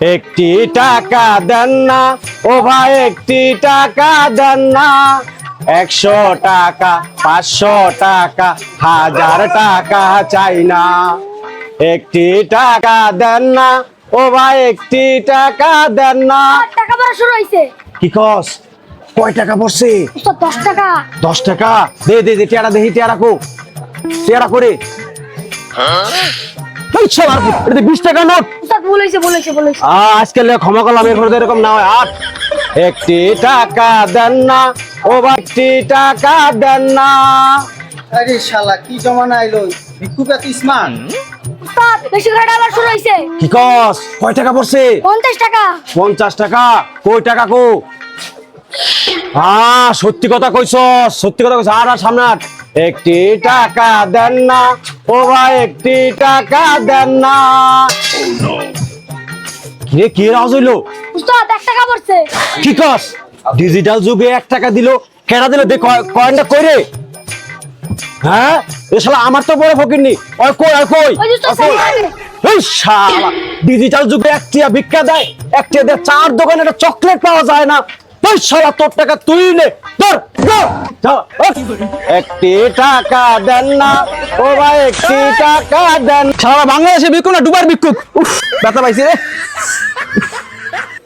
একটি টাকা দেন না। ও ভাই একটি টাকা দেন না। একশো টাকা পাঁচশো টাকা হাজার টাকা চাই না। একটি টাকা দেন না। ও ভাই একটি টাকা দেন না। টাকা পড়া শুরু হয়েছে কি কস? কয় টাকা পড়ছে? দশ টাকা। দশ টাকা? দে দে দে টিয়ারা দেখি টিয়ারা কো। টিয়ারা করে। বিশ টাকা নোট। আজকে ক্ষমা করলাম এরপর এরকম না হয়। আট। একটি টাকা দেন না ও একটি টাকা দেন না। আরে শালা কি জমানা আইলো? ভিক্ষুক এত স্মার্ট। উস্তাদ বেশি করে আবার শুরু হয়েছে কি কস? কয় টাকা পড়ছে? টাকা। পঞ্চাশ টাকা? কই টাকা কো? আ সত্যি কথা কইছ সত্যি কথা কইছ আর আর সামনে আট। একটি টাকা দেন না ও ভাই একটি টাকা দেন না। কিরে কি রাজ হইল? উস্তাদ এক টাকা পড়ছে। কি কস? ডিজিটাল যুগে এক টাকা দিল কেনা দিল? দে কয়েনটা কই রে? হ্যাঁ? এ শালা আমার তো বড় ফকিরনি ওই কই ওই কই? ওই কই? এই শালা ডিজিটাল যুগে একটিয়া ভিক্ষা দেয় একটিয়া দেয় চার দোকানে একটা চকলেট পাওয়া যায় না। ওই শালা তোর টাকা তুই নে, ধর। একটি টাকা দেন না, ও ভাই, একটি টাকা দেন। সারা বাংলাদেশে বিকুক না, ডুবার বিকুক। উফ, ব্যথা পাইছি রে।